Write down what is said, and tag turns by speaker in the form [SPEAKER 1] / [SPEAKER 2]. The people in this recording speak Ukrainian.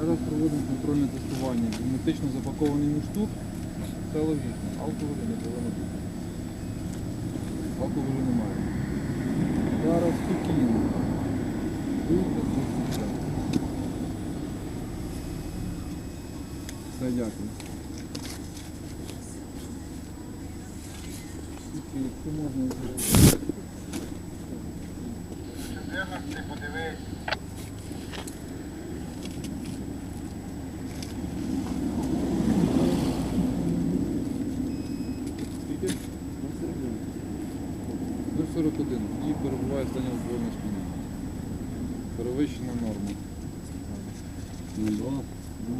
[SPEAKER 1] Зараз проводимо контрольне тестування. Герметично запакований муштук. Це логічно. Алкоголю не повинно бути. Алкоголю немає. Зараз спокійно. Все. Дякую. Якщо можна, зробити. 0,41. І перебуває в стані алкогольного сп'яніння. Перевищена норма.
[SPEAKER 2] 02.
[SPEAKER 1] Ну,